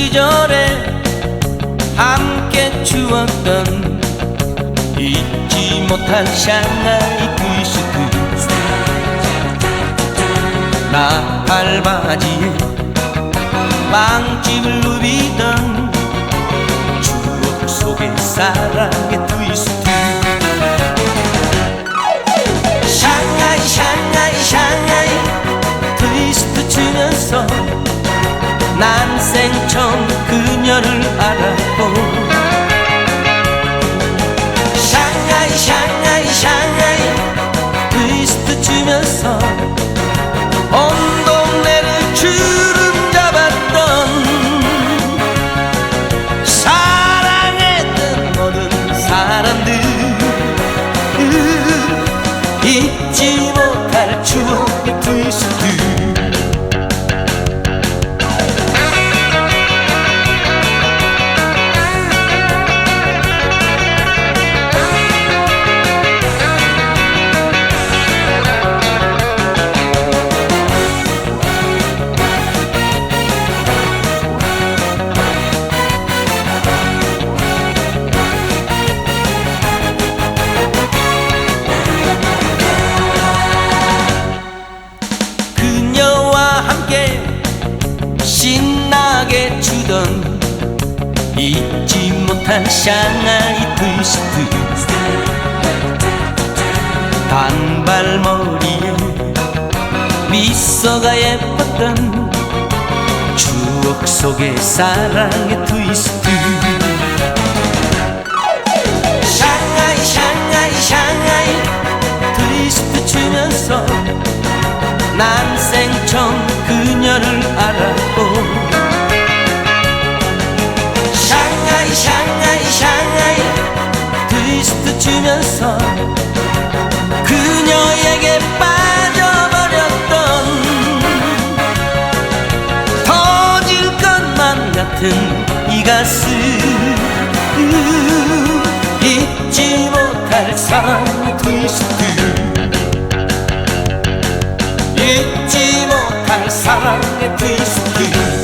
시절에 함께 추었던 잊지 못할 샹하이 트위스트 나팔바지에 빵집을 누비던 추억 속의 사랑의 난 생 처음 그녀를 알았고. 샹하이 샹하이 샹하이 트위스트 추면서 온 동네를 주름 잡았던 사랑했던 모든 사람들. 잊지 못할 추억의 트위스트 신나게 추던 잊지 못할 샹하이 트위스트. 단발머리에 미소가 예뻤던 추억 속의 사랑의 트위스트. 샹하이 샹하이 샹하이 트위스트 추면서 난 생 처음 그녀를 알았 추면서 그녀에게 빠져버렸던 터질 것만 같은 이 가슴 잊지 못할 사랑의 트위스트 잊지 못할 사랑의 트위스트